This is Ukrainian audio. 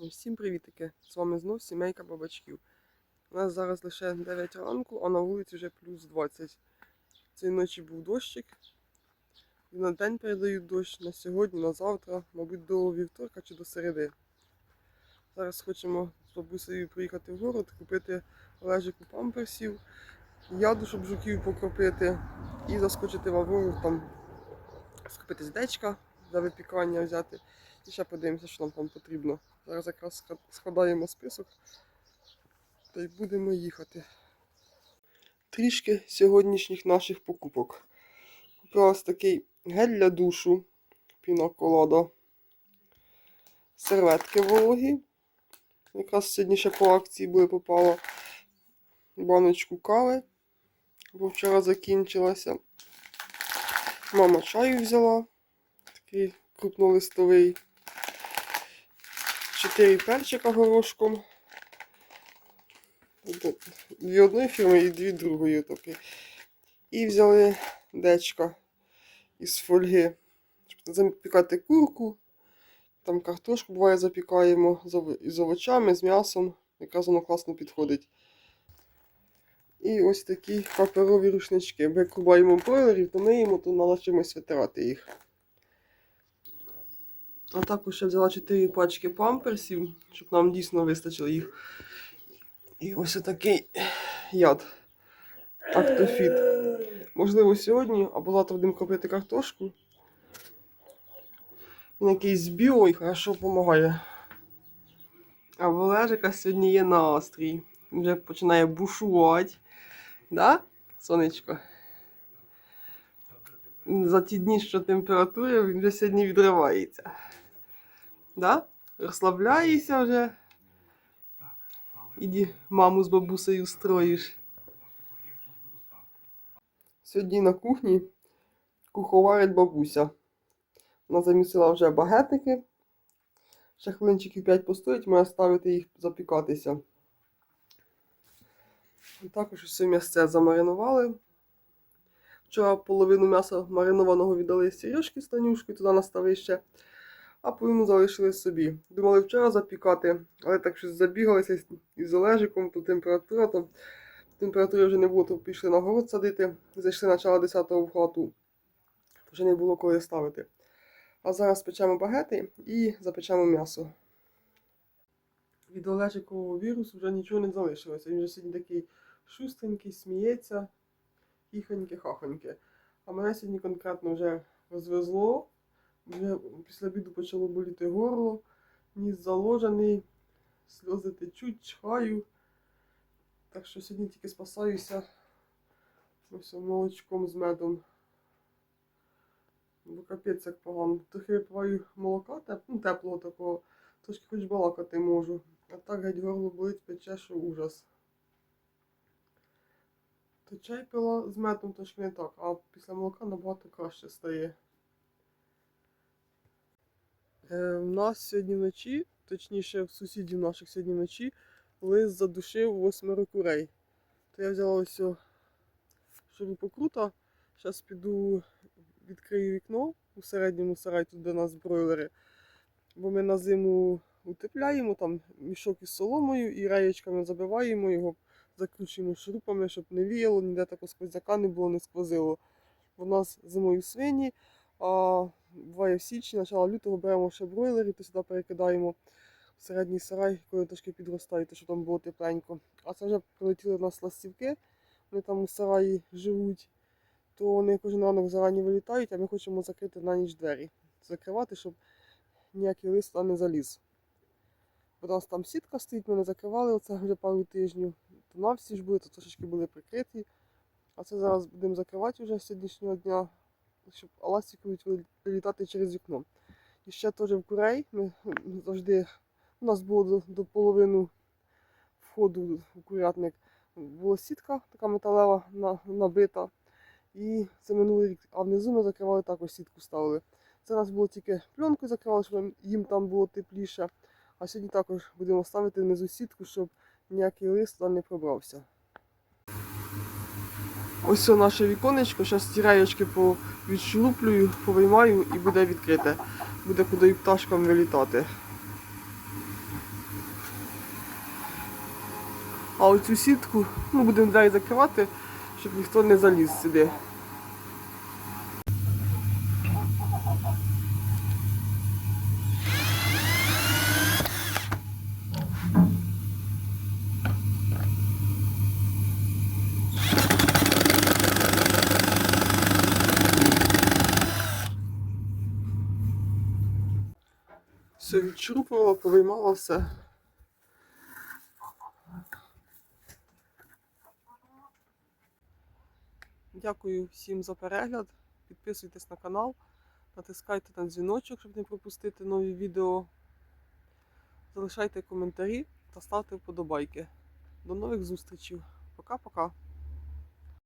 Всім привітики! З вами знов сімейка бабачків. У нас зараз лише 9 ранку, а на вулиці вже плюс 20. Цієї ночі був дощик. І на день передають дощ на сьогодні, на завтра, мабуть, до вівторка чи до середи. Зараз хочемо з бабусею приїхати в город, купити лежику памперсів, яду, щоб жуків покропити, і заскочити в Аврору, там скупити здечка для випікання взяти. І ще подивимося, що нам там потрібно. Зараз якраз складаємо список та й будемо їхати. Трішки сьогоднішніх наших покупок. Купила такий гель для душу, пінаколада, серветки вологі. Якраз сьогодні ще по акції були попала баночку кави, бо вчора закінчилася. Мама чаю взяла, такий крупнолистовий. Чотири перчика горошком. Дві одної фірми і дві другої такі. І взяли дечка із фольги. Щоб запікати курку. Там картошку буває запікаємо з овочами, з м'ясом. Якраз воно класно підходить. І ось такі паперові рушнички. Як рубаємо бройлерів, то миємо, то треба чимось витирати їх. А також я взяла 4 пачки памперсів, щоб нам дійсно вистачило їх. І ось такий яд. Актофіт. Можливо, сьогодні або завтра будемо купити картошку. Він якийсь біо і хорошо допомагає. А в Олежика сьогодні є настрій. Він вже починає бушувати. Да, сонечко? За ті дні, що температура, він вже сьогодні відривається. Да? Розслабляєшся вже. Іди маму з бабусею строїш. Сьогодні на кухні куховарить бабуся. Вона замісила вже багетики. Ще хвилинчиків 5 постоїть, має ставити їх запікатися. І також усе м'ясце замаринували. Вчора половину м'яса маринованого віддали Сережки з Танюшкою туди на ставище, а половину залишили собі. Думали вчора запікати, але так щось забігалися із Олежиком, то температура, то температури вже не було, то пішли на город садити. Зайшли начало 10-го в хату, вже не було коли ставити. А зараз печемо багети і запечемо м'ясо. Від Олежикового вірусу вже нічого не залишилося. Він вже сьогодні такий шустренький, сміється, хіхоньке, хахоньке. А мене сьогодні конкретно вже розвезло. Вже після обіду почало боліти горло, ніс заложений, сльози течуть, чхаю. Так що сьогодні тільки спасаюся ось молочком з медом. Бо капець як погано. Трохи випиваю молока теп... ну, теплого такого, трошки хоч балакати можу. А так геть горло болить, пече, що ужас. То чай пила з медом трошки не так, а після молока набагато краще стає. Е, у нас сьогодні вночі, точніше в сусідів наших сьогодні вночі, лис задушив восьмеро курей. То я взяла ось шурупокрута. Зараз піду відкрию вікно у середньому сараї, тут де нас бройлери. Бо ми на зиму утепляємо там мішок із соломою і реєчками забиваємо його, закручуємо шурупами, щоб не віяло, ніде такого сквозняка не було, не сквозило. У нас зимою свині, а буває в січні, почала лютого беремо ще бройлери, то сюди перекидаємо в середній сарай, коли трошки підростає, то щоб там було тепленько. А це вже прилетіли в нас ластівки, вони там у сараї живуть, то вони кожен ранок зарані вилітають, а ми хочемо закрити на ніч двері. Закривати, щоб ніякий лист туди не заліз. Бо У нас там сітка стоїть, ми не закривали оце вже пару тижнів. То на всі ж були, то трошечки були прикриті. А це зараз будемо закривати вже з сьогоднішнього дня, щоб ластівки вилітати через вікно. І ще теж в курей ми завжди, у нас було до, до половини входу в курятник, була сітка така металева на, набита. І це минулий рік. А внизу ми закривали також сітку ставили. Це у нас було тільки пленкою закривали, щоб їм там було тепліше. А сьогодні також будемо ставити внизу сітку, щоб ніякий лист туди не пробрався. Ось наше віконечко. Зараз стіраєчки повідшлуплюю, повиймаю і буде відкрите. Буде куди і пташкам вилітати. А оцю сітку ну, будемо далі закривати, щоб ніхто не заліз сюди. Все відчрупувала, повиймала все. Дякую всім за перегляд. Підписуйтесь на канал, натискайте на дзвіночок, щоб не пропустити нові відео. Залишайте коментарі та ставте вподобайки. До нових зустрічей. Пока-пока.